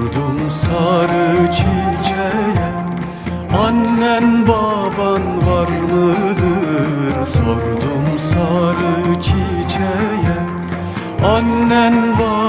Vurdum sarı çiçeğe Annen baban var mıdır? Sordum sarı çiçeğe Annen baban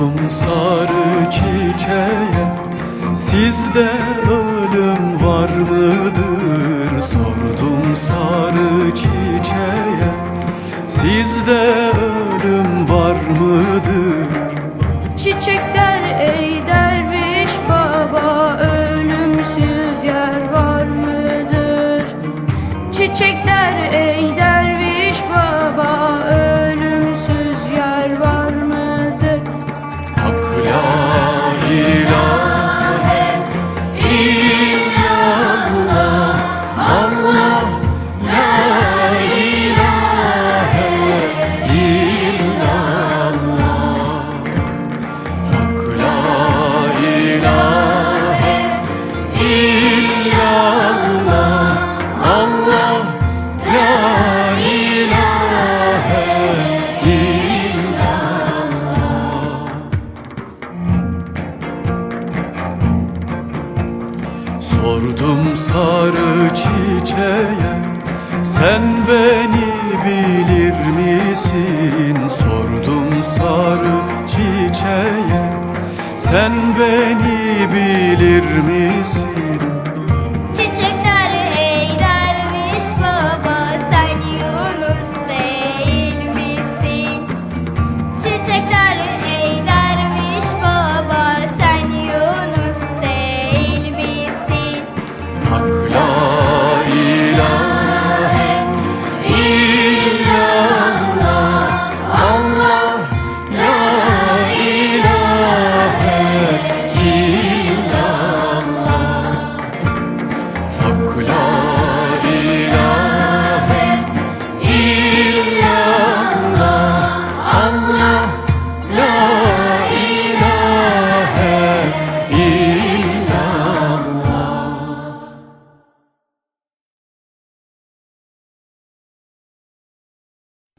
Sordum sarı çiçeğe Sizde ölüm var mıdır? Sordum sarı çiçeğe Sizde ölüm misin? Sordum sarı çiçeğe Sen beni bilir misin?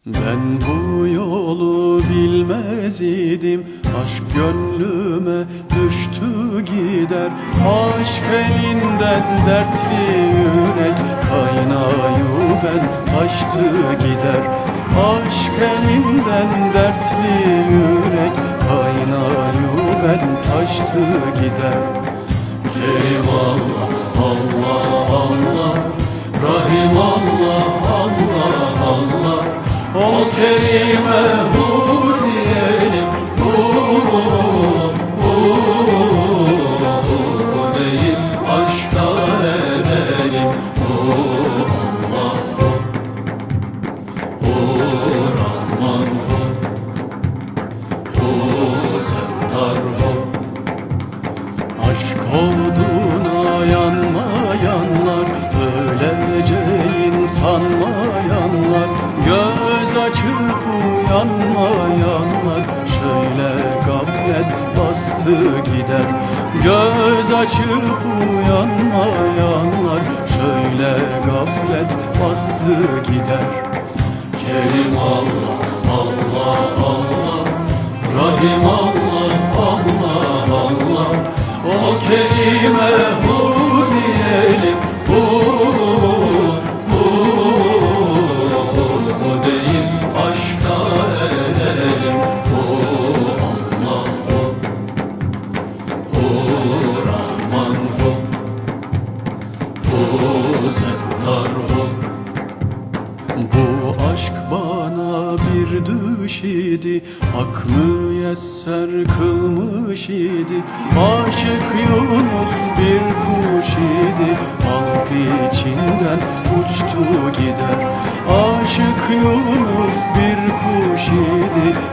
Ben bu yolu bilmez idim. Aşk gönlüme düştü gider. Aşk elinden dertli yürek. Kaynayu ben taştı gider. Aşk elinden dertli yürek. Kaynayu ben taştı gider. Kerim oduna yanmayanlar Öylece insanmayanlar Göz açıp uyanmayanlar Şöyle gaflet bastı gider. Göz açıp uyanmayanlar Şöyle gaflet bastı gider. Kerim Allah, Allah, Allah. Rahim Allah, Allah, Allah. O kelime Hu bu aşk bana bir düş idi Hak müyesser kılmış idi. Aşık Yunus bir kuş idi Halk içinden uçtu gider. Aşık Yunus bir kuş idi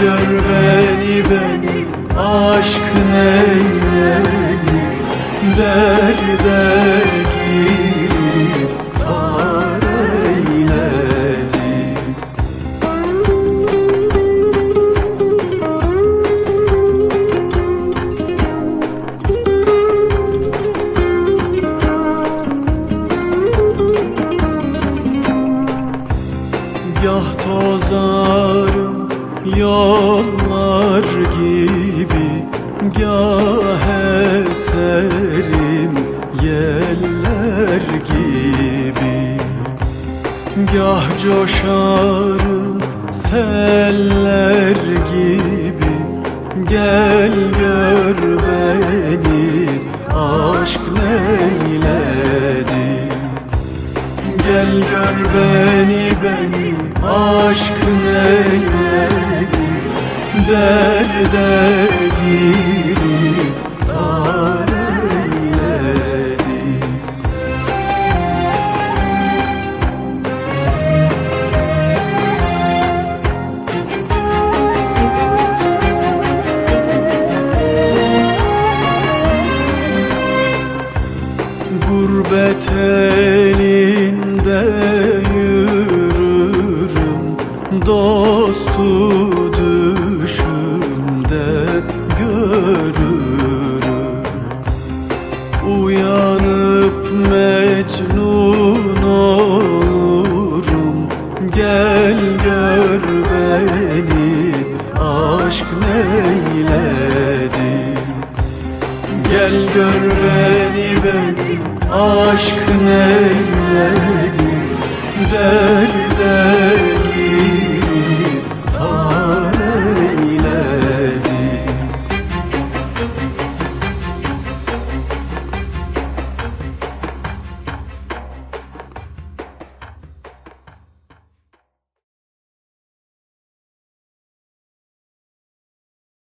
gör beni beni aşk neyledi Derde giriftar eyledi Gah tozarım yollar Gah coşarım seller gibi. Gel gör beni aşk neyledi? Gel gör beni beni aşk neyledi? Derde mecnun olurum. Gel gör beni aşk neyledi? Gel gör beni beni aşk neyledi? Derde